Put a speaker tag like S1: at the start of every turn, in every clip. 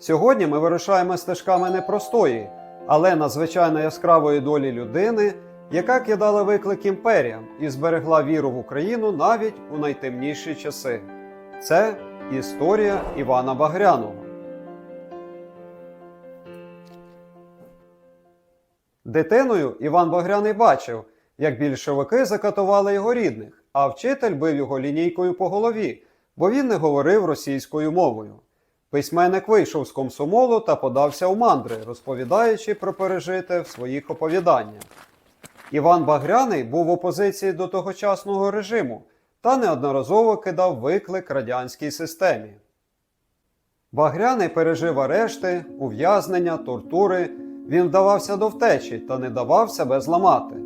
S1: Сьогодні ми вирушаємо стежками непростої, але надзвичайно яскравої долі людини, яка кидала виклик імперіям і зберегла віру в Україну навіть у найтемніші часи. Це історія Івана Багряного. Дитиною Іван Багряний бачив, як більшовики закатували його рідних, а вчитель бив його лінійкою по голові, бо він не говорив російською мовою. Письменник вийшов з комсомолу та подався у мандри, розповідаючи про пережите в своїх оповіданнях. Іван Багряний був в опозиції до тогочасного режиму та неодноразово кидав виклик радянській системі. Багряний пережив арешти, ув'язнення, тортури. Він вдавався до втечі та не давав себе зламати.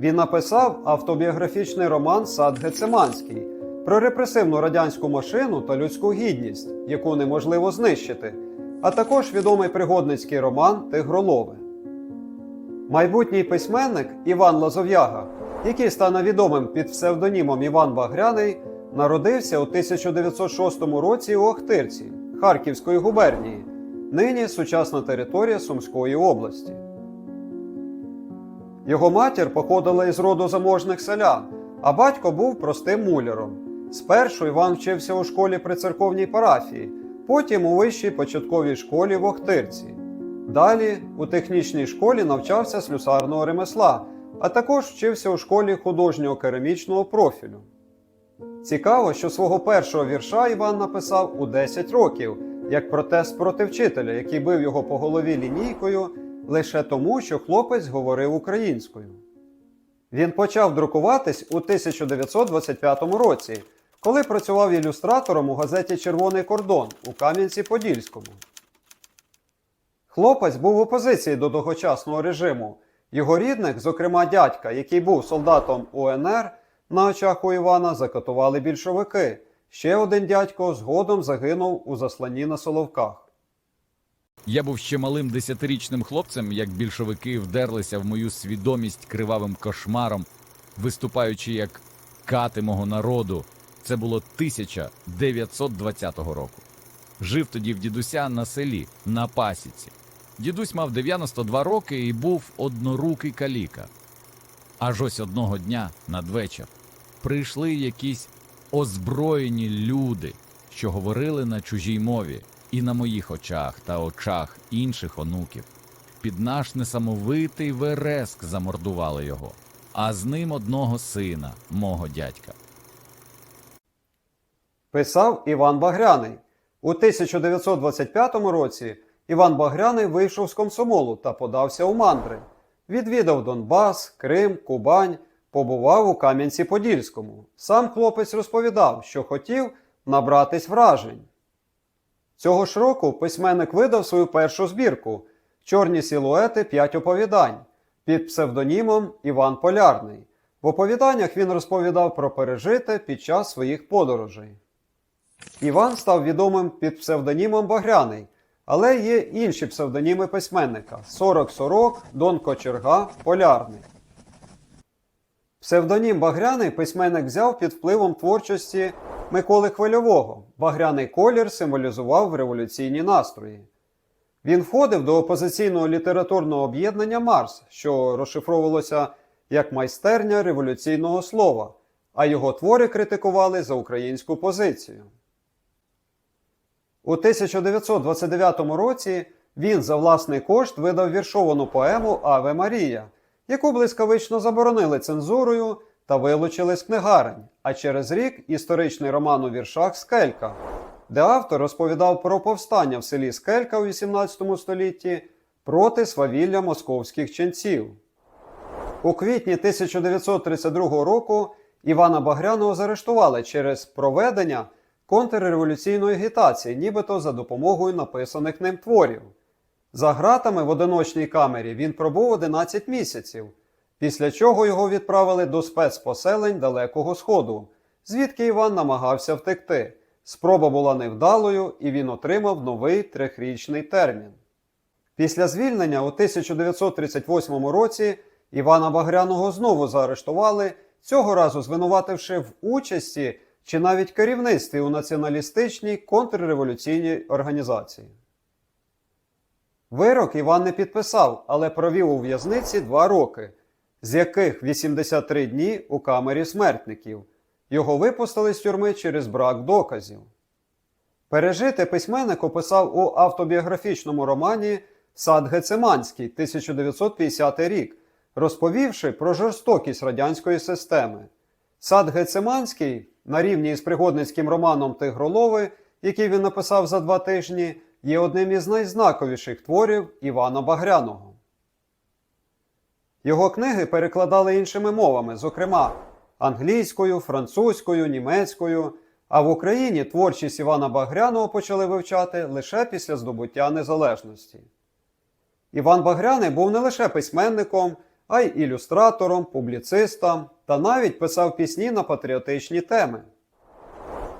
S1: Він написав автобіографічний роман Сад Гецеманський про репресивну радянську машину та людську гідність, яку неможливо знищити, а також відомий пригодницький роман Тигролове. Майбутній письменник Іван Лазов'яга, який стане відомим під псевдонімом Іван Багряний, народився у 1906 році у Охтирці Харківської губернії, нині сучасна територія Сумської області. Його матір походила із роду заможних селян, а батько був простим муляром. Спершу Іван вчився у школі при церковній парафії, потім у вищій початковій школі в Охтирці. Далі у технічній школі навчався слюсарного ремесла, а також вчився у школі художнього керамічного профілю. Цікаво, що свого першого вірша Іван написав у 10 років, як протест проти вчителя, який бив його по голові лінійкою лише тому, що хлопець говорив українською. Він почав друкуватись у 1925 році, коли працював ілюстратором у газеті Червоний кордон у Кам'янці-Подільському. Хлопець був в опозиції до тогочасного режиму. Його рідних, зокрема дядька, який був солдатом УНР, на очах у Івана закатували більшовики. Ще один дядько згодом загинув у засланні на Соловках.
S2: Я був ще малим десятирічним хлопцем, як більшовики вдерлися в мою свідомість кривавим кошмаром, виступаючи як кати мого народу. Це було 1920 року. Жив тоді в дідуся на селі, на пасіці. Дідусь мав 92 роки і був однорукий каліка. Аж ось одного дня надвечір прийшли якісь озброєні люди, що говорили на чужій мові, і на моїх очах та очах інших онуків. Під наш несамовитий вереск замордували його, а з ним одного сина, мого дядька.
S1: Писав Іван Багряний. У 1925 році Іван Багряний вийшов з комсомолу та подався у мандри. Відвідав Донбас, Крим, Кубань, побував у Кам'янці-Подільському. Сам хлопець розповідав, що хотів набратись вражень. Цього ж року письменник видав свою першу збірку Чорні силуети п'ять оповідань під псевдонімом Іван Полярний. В оповіданнях він розповідав про пережите під час своїх подорожей. Іван став відомим під псевдонімом Багряний, але є інші псевдоніми письменника: Сорок Сорок, Дон Кочерга, Полярний. Псевдонім Багряний письменник взяв під впливом творчості Миколи Хвильового. Багряний колір символізував революційні настрої. Він входив до опозиційного літературного об'єднання Марс, що розшифровувалося як майстерня революційного слова, а його твори критикували за українську позицію. У 1929 році він за власний кошт видав віршовану поему Аве Марія, яку блискавично заборонили цензурою та вилучили з книгарень, а через рік історичний роман у віршах Скелька, де автор розповідав про повстання в селі Скелька у 18 столітті проти свавілля московських ченців. У квітні 1932 року Івана Багряного заарештували через проведення контрреволюційної агітації, нібито за допомогою написаних ним творів. За ґратами в одиночній камері він пробув 11 місяців, після чого його відправили до спецпоселень Далекого Сходу, звідки Іван намагався втекти. Спроба була невдалою, і він отримав новий трьохрічний термін. Після звільнення у 1938 році Івана Багряного знову заарештували, цього разу звинувативши в участі чи навіть керівництві у націоналістичній контрреволюційній організації. Вирок Іван не підписав, але провів у в'язниці два роки, з яких 83 дні у камері смертників. Його випустили з тюрми через брак доказів. Пережити письменник описав у автобіографічному романі Сад Гециманський 1950 рік, розповівши про жорстокість радянської системи. Сад Гециманський на рівні із пригодницьким романом Тигролови, який він написав за два тижні, є одним із найзнаковіших творів Івана Багряного. Його книги перекладали іншими мовами, зокрема англійською, французькою, німецькою. А в Україні творчість Івана Багряного почали вивчати лише після здобуття незалежності. Іван Багряний був не лише письменником, а й ілюстратором, публіцистом та навіть писав пісні на патріотичні теми.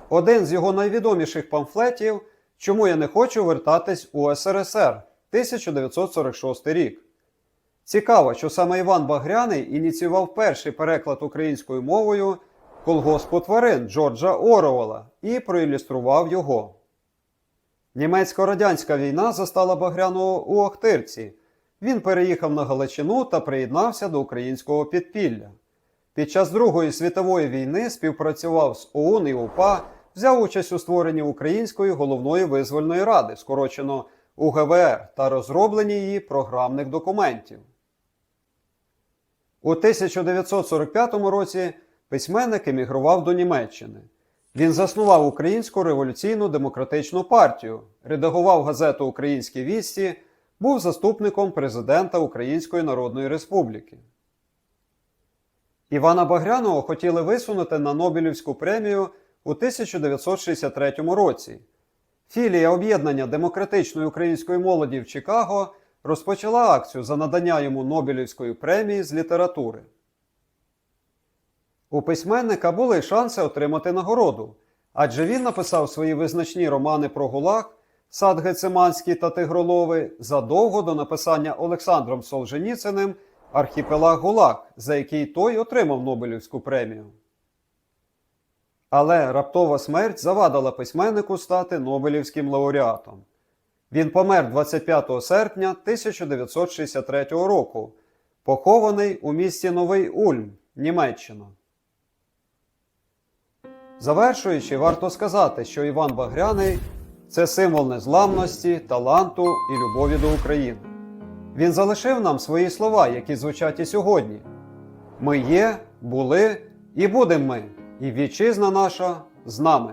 S1: Один з його найвідоміших памфлетів Чому я не хочу вертатись у СРСР 1946 рік. Цікаво, що саме Іван Багряний ініціював перший переклад українською мовою колгоспу тварин Джорджа Оруелла і проілюстрував його. Німецько-радянська війна застала Багряного у Охтирці. Він переїхав на Галичину та приєднався до українського підпілля. Під час Другої світової війни співпрацював з ОУН і УПА, взяв участь у створенні Української головної визвольної ради, скорочено УГВР, та розробленні її програмних документів. У 1945 році письменник емігрував до Німеччини. Він заснував Українську революційну демократичну партію, редагував газету Українські вісті, був заступником президента Української Народної Республіки. Івана Багряного хотіли висунути на Нобелівську премію у 1963 році. Філія об'єднання демократичної української молоді в Чикаго розпочала акцію за надання йому Нобелівської премії з літератури. У письменника були шанси отримати нагороду, адже він написав свої визначні романи про Гулаг, Сад Гециманський та Тигролови задовго до написання Олександром Солженіциним Архіпелаг Гулаг, за який той отримав Нобелівську премію. Але раптова смерть завадила письменнику стати Нобелівським лауреатом. Він помер 25 серпня 1963 року, похований у місті Новий Ульм, Німеччина. Завершуючи, варто сказати, що Іван Багряний це символ незламності, таланту і любові до України. Він залишив нам свої слова, які звучать і сьогодні. Ми є, були і будемо ми, і вітчизна наша з нами.